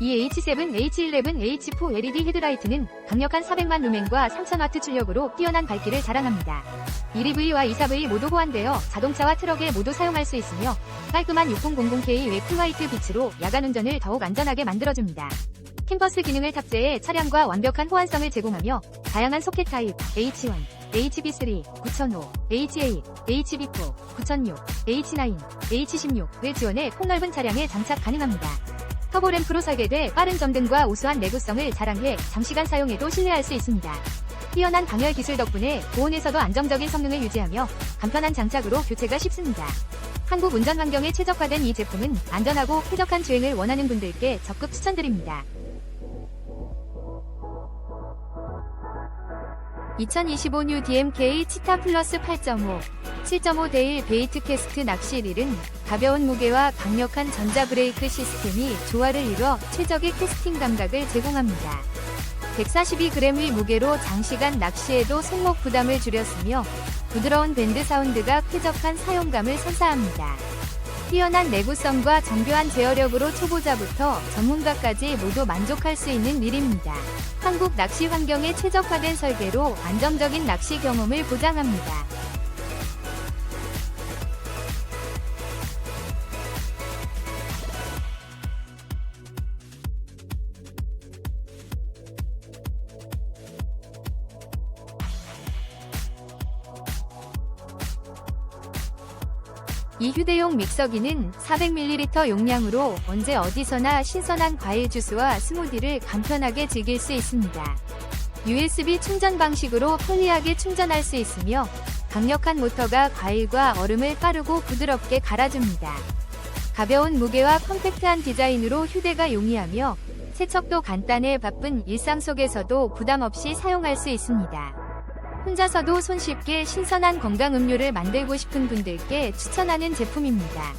이 H7, H11, H4 LED 헤드라이트는 강력한 400만 루멘과 3000와트 출력으로 뛰어난 밝기를 자랑합니다. 1EV와 2.4V 모두 호환되어 자동차와 트럭에 모두 사용할 수 있으며 깔끔한 6000K 외 쿨화이트 빛으로 야간 운전을 더욱 안전하게 만들어줍니다. 캠퍼스 기능을 탑재해 차량과 완벽한 호환성을 제공하며 다양한 소켓 타입 H1, HB3, 9005, HA, HB4, 9006, H9, H16을 지원해 폭넓은 차량에 장착 가능합니다. 터보램프로 설계돼 빠른 점등과 우수한 내구성을 자랑해 장시간 사용해도 신뢰할 수 있습니다. 뛰어난 방열 기술 덕분에 고온에서도 안정적인 성능을 유지하며 간편한 장착으로 교체가 쉽습니다. 한국 운전 환경에 최적화된 이 제품은 안전하고 쾌적한 주행을 원하는 분들께 적극 추천드립니다. 2025 뉴 DMK 치타 플러스 8.5 7.5 데일 베이트 캐스트 낚시 릴은 가벼운 무게와 강력한 전자 브레이크 시스템이 조화를 이뤄 최적의 캐스팅 감각을 제공합니다. 142g의 무게로 장시간 낚시에도 손목 부담을 줄였으며 부드러운 밴드 사운드가 쾌적한 사용감을 선사합니다. 뛰어난 내구성과 정교한 제어력으로 초보자부터 전문가까지 모두 만족할 수 있는 릴입니다. 한국 낚시 환경에 최적화된 설계로 안정적인 낚시 경험을 보장합니다. 이 휴대용 믹서기는 400ml 용량으로 언제 어디서나 신선한 과일 주스와 스무디를 간편하게 즐길 수 있습니다. USB 충전 방식으로 편리하게 충전할 수 있으며 강력한 모터가 과일과 얼음을 빠르고 부드럽게 갈아줍니다. 가벼운 무게와 컴팩트한 디자인으로 휴대가 용이하며 세척도 간단해 바쁜 일상 속에서도 부담 없이 사용할 수 있습니다. 혼자서도 손쉽게 신선한 건강 음료를 만들고 싶은 분들께 추천하는 제품입니다.